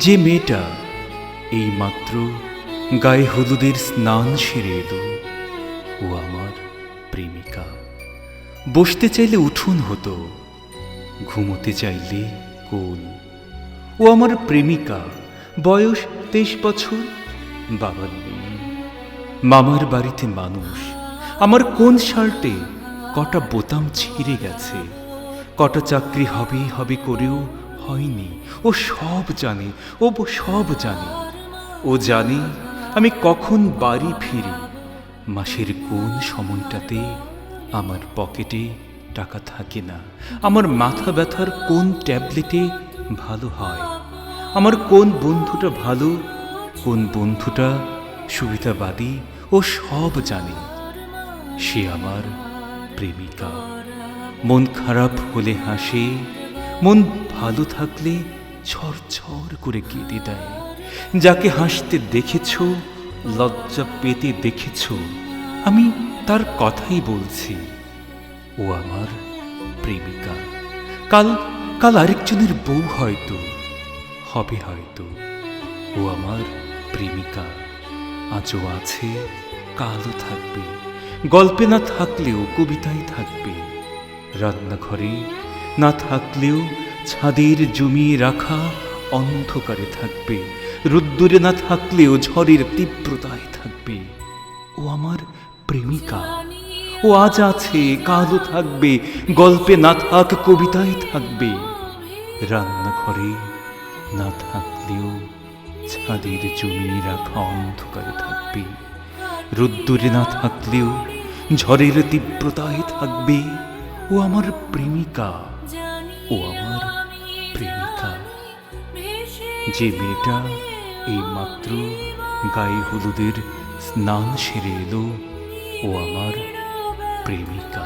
যে মেয়েটা এই মাত্র গায়ে হলুদের স্নান সেরে এলো, ও আমার প্রেমিকা। বসতে চাইলে উঠুন হতো, ঘুমোতে চাইলে কোল। ও আমার প্রেমিকা, বয়স তেইশ বছর, বাবার নেই মামার বাড়িতে মানুষ, আমার কোন শার্টে কটা বোতাম ছিঁড়ে গেছে, কটা চাকরি হবে হবে করেও হয়নি। ও সব জানে, ও সব জানে। ও জানে আমি কখন বাড়ি ফিরি। মাসের কোন সময়টাতে আমার পকেটে টাকা থাকে না। আমার মাথা ব্যথার কোন ট্যাবলেটে ভালো হয়। আমার কোন বন্ধুটা ভালো, কোন বন্ধুটা সুবিধাবাদী, ও সব জানে। সে আমার প্রেমিকা। মন খারাপ হলে হাসে, মন ভালো থাকলে ছর করে কেঁদে দেয়। যাকে হাসতে দেখেছ, লজ্জা পেতে দেখেছ, আমি তার কথাই বলছি। ও আমার প্রেমিকা। কাল কাল আরেকজনের বউ হয়তো, হবে হয়তো। ও আমার প্রেমিকা। আজও আছে, কালও থাকবে। গল্পে না থাকলেও কবিতায় থাকবে। রান্নাঘরে না থাকলেও ছাদের জমিয়ে রাখা অন্ধকারে থাকবে। রোদ্দুরে না থাকলেও ঝড়ের তীব্রতায় থাকবে। ও আমার প্রেমিকা। ও আজ আছে, কালও থাকবে, গল্পে না থাক, কবিতায় থাকবে। রান্নাঘরে না থাকলেও ছাদের জমিয়ে রাখা অন্ধকারে থাকবে। রোদ্দুরে না থাকলেও ঝড়ের তীব্রতায় থাকবে। ও আমার প্রেমিকা। ও আমার প্রেমিকা। যে মেয়েটা এই মাত্র গায়ে হলুদের স্নান সেরে এলো ও আমার প্রেমিকা।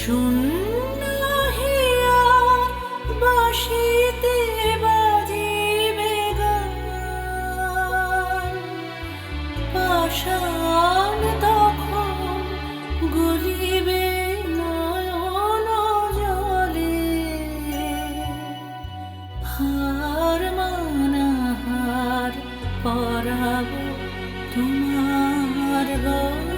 শূন্য হিয়া বাঁশিতে পাষাণ তখন গলিবে নয়ন জলে। হার মানাহার পরাব তোমার গলে।